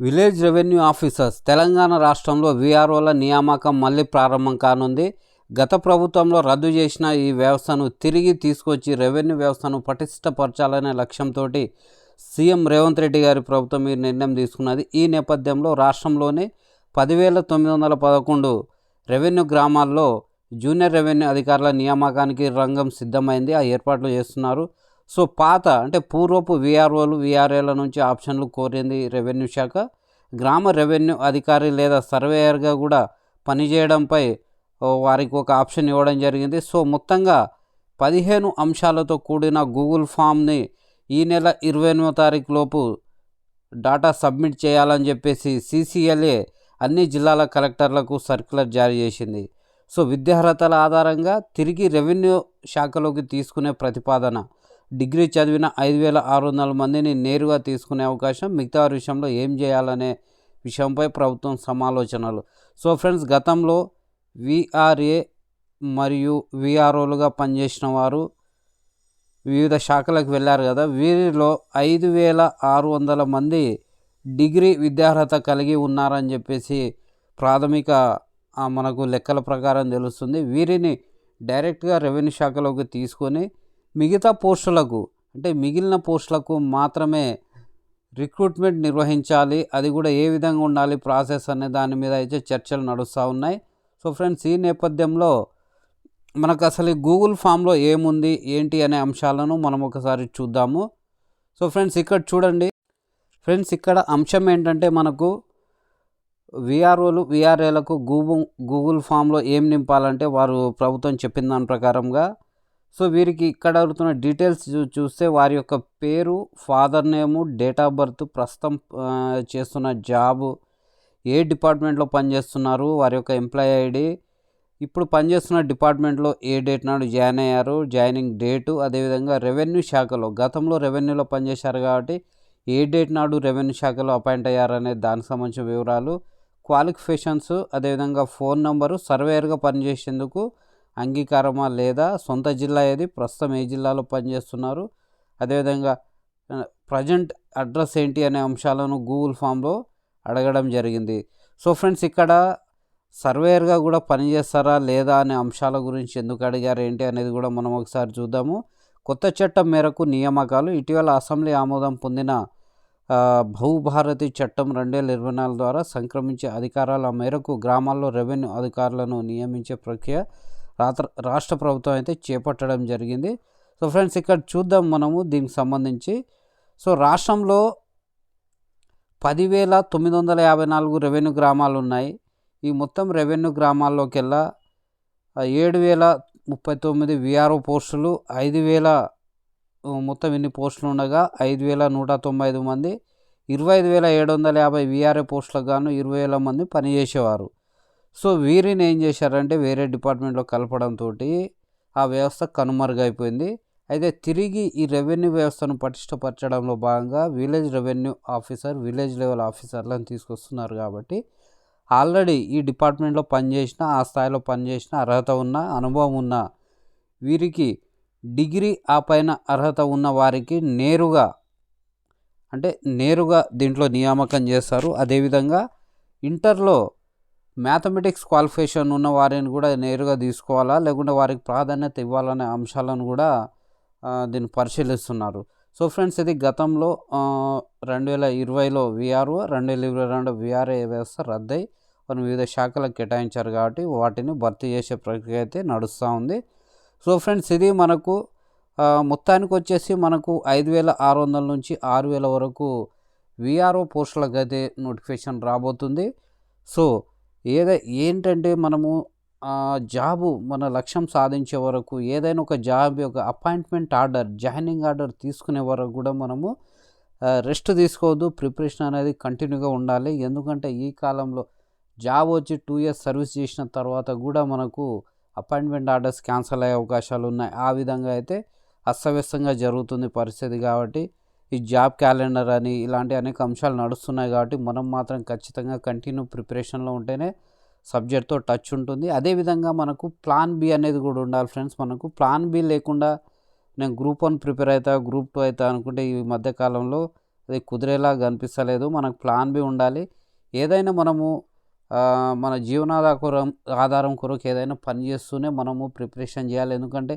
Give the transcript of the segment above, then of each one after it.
Village revenue officers Telangana రాష్ట్రంలో వీఆర్ఓల నియామకం మళ్ళీ ప్రారంభం కానుంది. గత ప్రభుత్వంలో రద్దు చేసిన ఈ వ్యవస్థను తిరిగి తీసుకొచ్చి రెవెన్యూ వ్యవస్థను పటిష్టపరచాలనే లక్ష్యంతో సీఎం రేవంత్ రెడ్డి గారి ప్రభుత్వం ఈ నిర్ణయం తీసుకున్నది. ఈ నేపథ్యంలో రాష్ట్రంలోని పదివేల తొమ్మిది వందల పదకొండు రెవెన్యూ గ్రామాల్లో జూనియర్ రెవెన్యూ అధికారుల నియామకానికి రంగం సిద్ధమైంది. ఆ ఏర్పాట్లు చేస్తున్నారు. సో పాత అంటే పూర్వపు విఆర్ఓలు విఆర్ఏల నుంచి ఆప్షన్లు కోరింది రెవెన్యూ శాఖ. గ్రామ రెవెన్యూ అధికారి లేదా సర్వేయర్గా కూడా పనిచేయడంపై వారికి ఒక ఆప్షన్ ఇవ్వడం జరిగింది. సో మొత్తంగా పదిహేను అంశాలతో కూడిన గూగుల్ ఫామ్ని ఈ నెల ఇరవై ఎనిమిదో తారీఖు లోపు డాటా సబ్మిట్ చేయాలని చెప్పేసి సీసీఎల్ఏ అన్ని జిల్లాల కలెక్టర్లకు సర్క్యులర్ జారీ చేసింది. సో విద్యార్హతల ఆధారంగా తిరిగి రెవెన్యూ శాఖలోకి తీసుకునే ప్రతిపాదన. డిగ్రీ చదివిన ఐదు వేల ఆరు వందల మందిని నేరుగా తీసుకునే అవకాశం మిగతా వారి విషయంలో ఏం చేయాలనే విషయంపై ప్రభుత్వం సమాలోచనలు. సో ఫ్రెండ్స్ గతంలో విఆర్ఏ మరియు విఆర్ఓలుగా పనిచేసిన వారు వివిధ శాఖలకు వెళ్ళారు కదా. వీరిలో ఐదు వేల ఆరు వందల మంది డిగ్రీ విద్యార్హత కలిగి ఉన్నారని చెప్పేసి ప్రాథమిక మనకు లెక్కల ప్రకారం తెలుస్తుంది. వీరిని డైరెక్ట్గా రెవెన్యూ శాఖలోకి తీసుకొని మిగతా పోస్టులకు అంటే మిగిలిన పోస్టులకు మాత్రమే రిక్రూట్మెంట్ నిర్వహించాలి. అది కూడా ఏ విధంగా ఉండాలి ప్రాసెస్ అనే దాని మీద అయితే చర్చలు నడుస్తూ ఉన్నాయి. సో ఫ్రెండ్స్ ఈ నేపథ్యంలో మనకు అసలు ఈ గూగుల్ ఫామ్లో ఏముంది ఏంటి అనే అంశాలను మనం ఒకసారి చూద్దాము. సో ఫ్రెండ్స్ ఇక్కడ చూడండి. ఫ్రెండ్స్ ఇక్కడ అంశం ఏంటంటే మనకు విఆర్ఓలు విఆర్ఏలకు గూగుల్ గూగుల్ ఫామ్లో ఏం నింపాలంటే వారు ప్రభుత్వం చెప్పిన దాని ప్రకారంగా సో వీరికి ఇక్కడ అడుగుతున్న డీటెయిల్స్ చూ చూస్తే వారి యొక్క పేరు father name date of birth ప్రస్తుతం చేస్తున్న జాబు ఏ డిపార్ట్మెంట్లో పనిచేస్తున్నారు వారి యొక్క ఎంప్లాయీ ఐడి. ఇప్పుడు పనిచేస్తున్న డిపార్ట్మెంట్లో ఏ డేట్ నాడు జాయిన్ అయ్యారు జాయినింగ్ డేటు అదేవిధంగా రెవెన్యూ శాఖలో గతంలో రెవెన్యూలో పనిచేశారు కాబట్టి ఏ డేట్ నాడు రెవెన్యూ శాఖలో అపాయింట్ అయ్యారనే దానికి సంబంధించిన వివరాలు క్వాలిఫికేషన్స్ అదేవిధంగా ఫోన్ నంబరు సర్వేయర్గా పనిచేసేందుకు అంగీకారమా లేదా? సొంత జిల్లా ఏది? ప్రస్తుతం ఏ జిల్లాలో పనిచేస్తున్నారు? అదేవిధంగా ప్రజెంట్ అడ్రస్ ఏంటి అనే అంశాలను గూగుల్ ఫామ్లో అడగడం జరిగింది. సో ఫ్రెండ్స్ ఇక్కడ సర్వేయర్గా కూడా పనిచేస్తారా లేదా అనే అంశాల గురించి ఎందుకు అడిగారు ఏంటి అనేది కూడా మనం ఒకసారి చూద్దాము. కొత్త చట్టం మేరకు నియామకాలు ఇటీవల అసెంబ్లీ ఆమోదం పొందిన ఆ, భూభారతి చట్టం రెండు వేల ఇరవై నాలుగు ద్వారా సంక్రమించే అధికారాల మేరకు గ్రామాల్లో రెవెన్యూ అధికారులను నియమించే ప్రక్రియ రాత్ర రాష్ట్ర ప్రభుత్వం అయితే చేపట్టడం జరిగింది. సో ఫ్రెండ్స్ ఇక్కడ చూద్దాం మనము దీనికి సంబంధించి. సో రాష్ట్రంలో పదివేల తొమ్మిది వందల యాభై నాలుగు రెవెన్యూ గ్రామాలు ఉన్నాయి. ఈ మొత్తం రెవెన్యూ గ్రామాల్లోకెల్లా ఏడు వేల ముప్పై తొమ్మిది విఆర్ఓ పోస్టులు ఐదు వేల మొత్తం ఎన్ని పోస్టులు ఉండగా ఐదు వేల నూట తొంభై ఐదు మంది ఇరవై ఐదు వేల ఏడు వందల యాభై విఆర్ఏ పోస్టులకు గాను ఇరవై వేల మంది పనిచేసేవారు. సో వీరిని ఏం చేశారంటే వేరే డిపార్ట్మెంట్లో కలపడంతో ఆ వ్యవస్థ కనుమరుగైపోయింది. అయితే తిరిగి ఈ రెవెన్యూ వ్యవస్థను పటిష్టపరచడంలో భాగంగా village revenue officer village level ఆఫీసర్లను తీసుకొస్తున్నారు కాబట్టి ఆల్రెడీ ఈ డిపార్ట్మెంట్లో పనిచేసిన ఆ స్థాయిలో పనిచేసిన అర్హత ఉన్న అనుభవం ఉన్న వీరికి డిగ్రీ ఆ పైన అర్హత ఉన్న వారికి నేరుగా అంటే నేరుగా దీంట్లో నియామకం చేస్తారు. అదేవిధంగా ఇంటర్లో మ్యాథమెటిక్స్ క్వాలిఫికేషన్ ఉన్న వారిని కూడా నేరుగా తీసుకోవాలా? లేకుంటే వారికి ప్రాధాన్యత ఇవ్వాలనే అంశాలను కూడా దీన్ని పరిశీలిస్తున్నారు. సో ఫ్రెండ్స్ ఇది గతంలో రెండు వేల ఇరవైలో విఆర్ఓ రెండు వేల ఇరవై రెండు విఆర్ఏ వ్యవస్థ రద్దయి మనం వివిధ శాఖలకు కేటాయించారు కాబట్టి వాటిని భర్తీ చేసే ప్రక్రియ అయితే నడుస్తూ ఉంది. సో ఫ్రెండ్స్ ఇది మనకు మొత్తానికి వచ్చేసి మనకు ఐదు వేల ఆరు వందల నుంచి ఆరు వేల వరకు విఆర్ఓ పోస్టులకు అయితే నోటిఫికేషన్ రాబోతుంది. సో ఏదై ఏంటంటే మనము జాబు మన లక్ష్యం సాధించే వరకు ఏదైనా ఒక జాబ్ యొక్క అపాయింట్మెంట్ ఆర్డర్ జాయినింగ్ ఆర్డర్ తీసుకునే వరకు కూడా మనము రెస్ట్ తీసుకోవద్దు. ప్రిపరేషన్ అనేది కంటిన్యూగా ఉండాలి. ఎందుకంటే ఈ కాలంలో జాబ్ వచ్చి టూ ఇయర్స్ సర్వీస్ చేసిన తర్వాత కూడా మనకు అపాయింట్మెంట్ ఆర్డర్స్ క్యాన్సిల్ అయ్యే అవకాశాలు ఉన్నాయి. ఆ విధంగా అయితే అస్తవ్యస్తంగా జరుగుతుంది పరిస్థితి కాబట్టి ఈ జాబ్ క్యాలెండర్ అని ఇలాంటి అనేక అంశాలు నడుస్తున్నాయి కాబట్టి మనం మాత్రం ఖచ్చితంగా కంటిన్యూ ప్రిపరేషన్లో ఉంటేనే సబ్జెక్ట్తో టచ్ ఉంటుంది. అదేవిధంగా మనకు ప్లాన్ బి అనేది కూడా ఉండాలి ఫ్రెండ్స్. మనకు ప్లాన్ బి లేకుండా నేను గ్రూప్ వన్ ప్రిపేర్ అవుతా గ్రూప్ టూ అవుతా అనుకుంటే ఈ మధ్యకాలంలో అది కుదిరేలా కనిపిస్తలేదు మనకు ప్లాన్ బి ఉండాలి. ఏదైనా మనము మన జీవనాధార ఆధారం కొరకు ఏదైనా పని చేస్తూనే మనము ప్రిపరేషన్ చేయాలి. ఎందుకంటే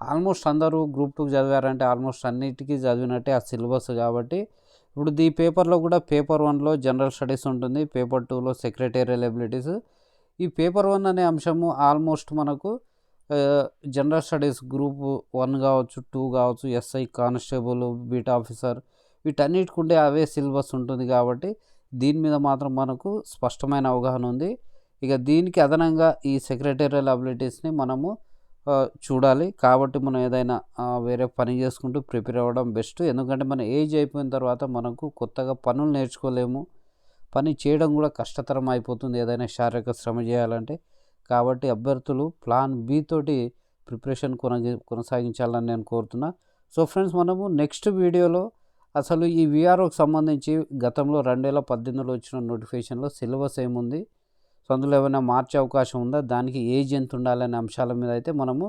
ఆల్మోస్ట్ అందరూ గ్రూప్ టూకి చదివారంటే ఆల్మోస్ట్ అన్నిటికీ చదివినట్టే ఆ సిలబస్ కాబట్టి ఇప్పుడు ఈ పేపర్లో కూడా పేపర్ వన్లో జనరల్ స్టడీస్ ఉంటుంది పేపర్ టూలో సెక్రటేరియల్ ఎబిలిటీస్. ఈ పేపర్ వన్ అనే అంశము ఆల్మోస్ట్ మనకు జనరల్ స్టడీస్ గ్రూప్ వన్ కావచ్చు టూ కావచ్చు ఎస్ఐ కానిస్టేబుల్ బీట్ ఆఫీసర్ వీటన్నిటికి ఉండే అవే సిలబస్ ఉంటుంది కాబట్టి దీని మీద మాత్రం మనకు స్పష్టమైన అవగాహన ఉంది. ఇక దీనికి అదనంగా ఈ సెక్రటేరియల్ అబిలిటీస్ని మనము చూడాలి. కాబట్టి మనం ఏదైనా వేరే పని చేసుకుంటూ ప్రిపేర్ అవ్వడం బెస్ట్. ఎందుకంటే మన ఏజ్ అయిపోయిన తర్వాత మనకు కొత్తగా పనులు నేర్చుకోలేము. పని చేయడం కూడా కష్టతరం అయిపోతుంది ఏదైనా శారీరక శ్రమ చేయాలంటే. కాబట్టి అభ్యర్థులు ప్లాన్ బి తోటి ప్రిపరేషన్ కొనగి కొనసాగించాలని నేను కోరుతున్నా. సో ఫ్రెండ్స్ మనము నెక్స్ట్ వీడియోలో అసలు ఈ విఆర్ఓకి సంబంధించి గతంలో రెండు వేల పద్దెనిమిదిలో వచ్చిన నోటిఫికేషన్లో సిలబస్ ఏముంది? సో అందులో ఏమైనా మార్చే అవకాశం ఉందా? దానికి ఏజ్ ఎంత ఉండాలనే అంశాల మీద అయితే మనము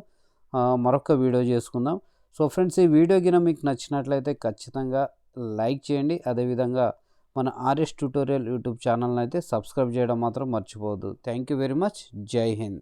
మరొక వీడియో చేసుకుందాం. సో ఫ్రెండ్స్ ఈ వీడియో గిన మీకు నచ్చినట్లయితే ఖచ్చితంగా లైక్ చేయండి. అదేవిధంగా మన ఆర్ఎస్ ట్యూటోరియల్ యూట్యూబ్ ఛానల్ని అయితే సబ్స్క్రైబ్ చేయడం మాత్రం మర్చిపోవద్దు. Thank you very much. Jai Hind.